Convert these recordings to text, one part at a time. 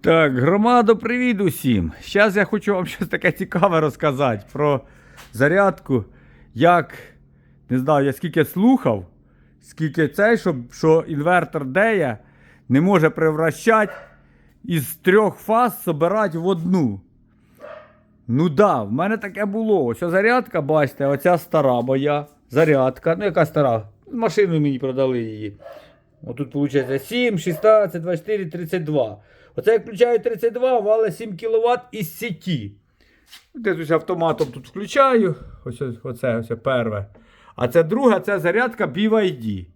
Так, громадо, привіт усім. Зараз я хочу вам щось таке цікаве розказати про зарядку. Як, не знаю, я скільки слухав, скільки цей, що, що інвертор Дея не може превращати із трьох фаз собирати в одну. Ну да, в мене таке було. Ось зарядка, бачите, оця стара моя зарядка. Ну, яка стара? З машини мені продали її. Отут виходить 7, 16, 24, 32. Оце я включаю 32, валить 7 кВт із сіті. Десь автоматом тут включаю. Ось оце ось перше. А це друга, це зарядка BYD.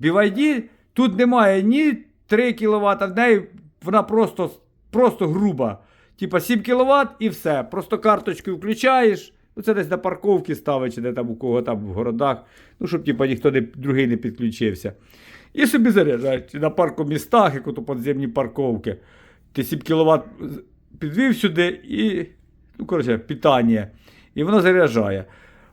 BYD тут немає ні 3 кВт, в неї вона просто, просто груба. Типа 7 кВт і все. Просто карточку включаєш. Ну, це десь на парковці ставить, чи де там у кого там в городах. Ну, щоб типа, ніхто не, другий не підключився. І собі заряджають. На паркомістах, як ото підземні парковки. Ти 7 кВт підвів сюди і, ну, коротше, питання. І воно заряджає.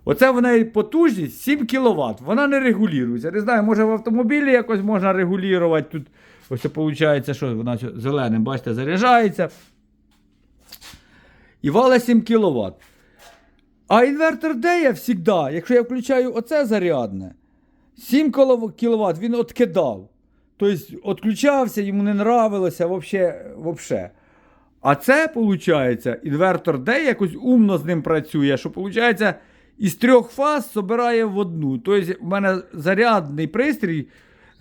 Оце в неї потужність 7 кВт. Вона не регулюється. Не знаю, може в автомобілі якось можна регулювати. Тут ось виходить, що вона зеленим, бачите, заряджається. І валить 7 кВт. А інвертор де я завжди, якщо я включаю оце зарядне, 7 кВт він откидав. Тобто відключався, йому не нравилося взагалі. А це, виходить, інвертор D якось умно з ним працює, що виходить, із трьох фаз собирає в одну. Тобто, в мене зарядний пристрій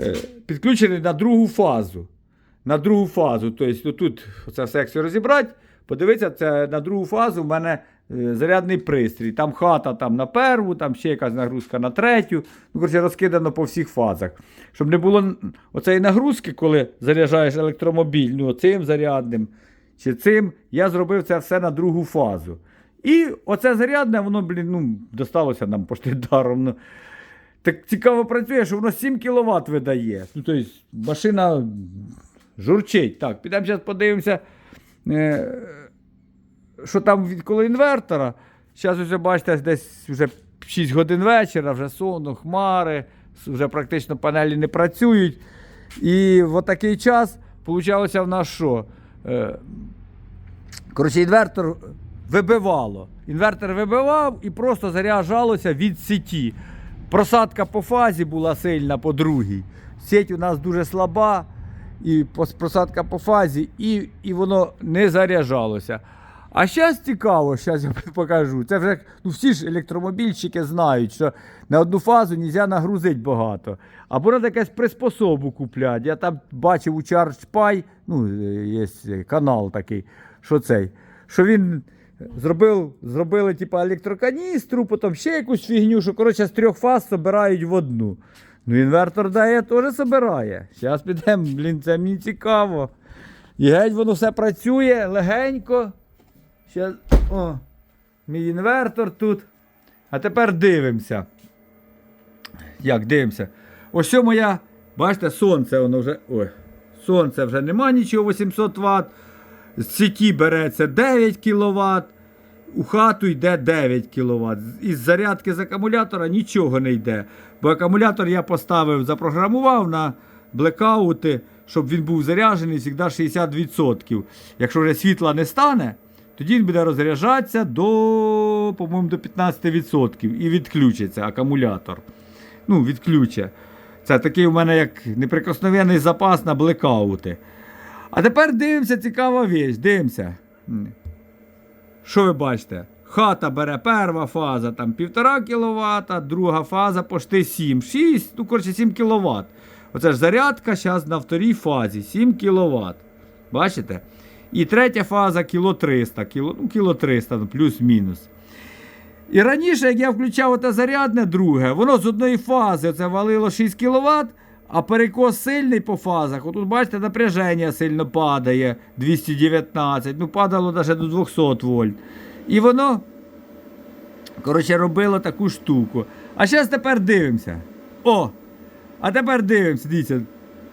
е, підключений на другу фазу. На другу фазу. Тобто, тут це якщо розібрати, подивитися, це на другу фазу в мене зарядний пристрій. Там хата там на перву, там ще якась нагрузка на третю. Ну, коротше, розкидано по всіх фазах. Щоб не було оцеї нагрузки, коли заряджаєш електромобіль, ну, цим зарядним чи цим, я зробив це все на другу фазу. І оце зарядне, воно, блін, ну, досталося нам пошти даром. Ну. Так цікаво працює, що воно 7 кВт видає. Ну, тобто, машина журчить. Так, підемо зараз подивимося, е, що там від коло інвертора. Зараз вже бачите, десь вже 6 годин вечора, вже сонно, хмари, вже практично панелі не працюють. І в такий час получалося в нас що? Е, Коротше, інвертор вибивало. Інвертор вибивав і просто заряджалося від сіті. Просадка по фазі була сильна по другій. Сеть у нас дуже слаба, і просадка по фазі, і, і воно не заряджалося. А зараз цікаво, зараз я покажу. Це вже ну, всі ж електромобільщики знають, що на одну фазу не можна нагрузити багато. Або треба якусь приспособу купляти. Я там бачив у ChargePy, ну, е, є канал такий, що цей, що він зробив, зробили типу, електроканістру, потім ще якусь фігню, що коротше, з трьох фаз збирають в одну. Ну, інвертор дає, теж збирає. Зараз підемо, блін, це мені цікаво. І геть воно все працює легенько. Ще, о, мій інвертор тут. А тепер дивимося. Як дивимося? Ось що моя, бачите, сонце воно вже. Ой, сонце вже нема нічого, 800 Вт. З сіті береться 9 кВт. У хату йде 9 кВт. Із зарядки з акумулятора нічого не йде. Бо акумулятор я поставив, запрограмував на блекаути, щоб він був заряджений завжди 60%. Якщо вже світла не стане, тоді він буде розряджатися до, по-моєму, до 15% і відключиться акумулятор. Ну, відключе. Це такий у мене як неприкосновенний запас на блекаути. А тепер дивимося, цікава віч, дивимося. Що ви бачите? Хата бере перша фаза там 1,5 кВт, друга фаза почти 7, 6, ну коротше 7 кВт. Оце ж зарядка зараз на вторій фазі 7 кВт. Бачите? І третя фаза кіло 300, кіло, ну, кіло 300, ну, плюс-мінус. І раніше, як я включав оте зарядне друге, воно з одної фази це валило 6 кВт, а перекос сильний по фазах. Отут, бачите, напряження сильно падає 219, ну падало навіть до 200 вольт. І воно, коротше, робило таку штуку. А зараз тепер дивимося. О! А тепер дивимося, дивіться.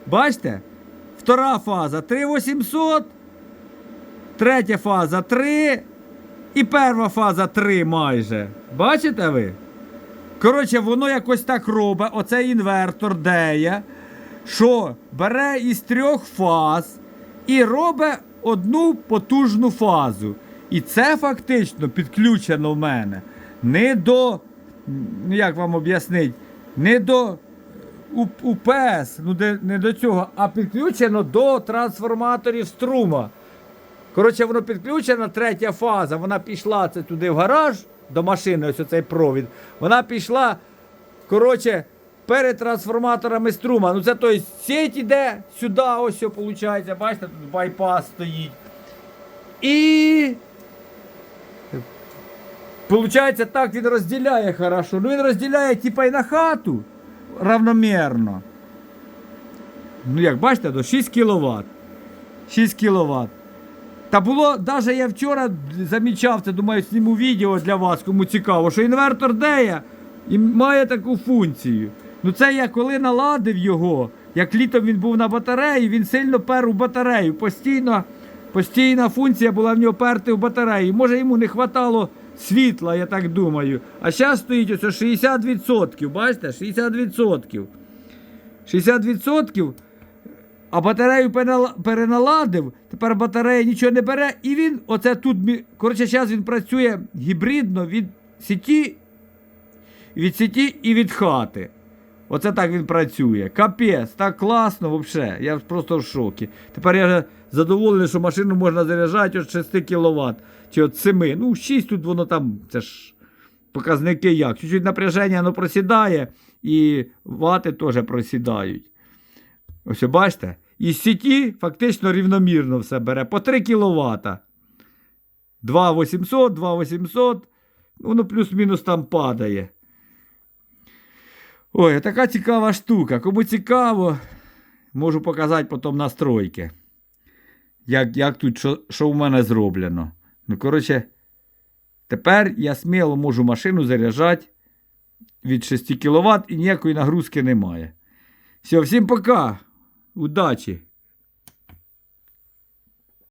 Бачите? Втора фаза 3800, третя фаза 3 і перша фаза 3 майже. Бачите ви? Коротше, воно якось так робить, оцей інвертор деє, що бере із трьох фаз і робить одну потужну фазу. І це фактично підключено в мене не до, ну як вам об'яснити, не до УПС, ну де, не до цього, а підключено до трансформаторів струма. Коротше, воно підключено, третя фаза, вона пішла це туди в гараж до машини, ось оцей провід. Вона пішла, коротше, перед трансформаторами струма. Ну це той сеть іде сюди, ось все виходить. Бачите, тут байпас стоїть. І. Получається, так він розділяє хорошо. Ну він розділяє типа і на хату равномірно. Ну, як бачите, до 6 кВт. 6 кВт. Та було, навіть я вчора замічав це, думаю, зніму відео для вас, кому цікаво, що інвертор Дея і має таку функцію. Ну це я коли наладив його, як літом він був на батареї, він сильно пер у батарею. Постійно, постійна функція була в нього перти в батареї. Може йому не хватало світла, я так думаю. А зараз стоїть ось 60%. Бачите? 60%. 60%. А батарею переналадив, тепер батарея нічого не бере, і він, оце тут, коротше, зараз він працює гібридно від сіті, від сіті і від хати. Оце так він працює. Капець, так класно взагалі. Я просто в шокі. Тепер я задоволений, що машину можна заряджати від 6 кВт чи від 7. Ну, 6 тут воно там, це ж показники як. Чуть-чуть напряження воно просідає, і вати теж просідають. Ось бачите? Із сіті фактично рівномірно все бере по 3 кВт. 2800, 2800, воно плюс-мінус там падає. Ой, така цікава штука. Кому цікаво, можу показати потім настройки. Як, як тут, що, що в мене зроблено. Ну, коротше, тепер я сміло можу машину заряджати від 6 кВт і ніякої нагрузки немає. Все, всім пока. Удачі!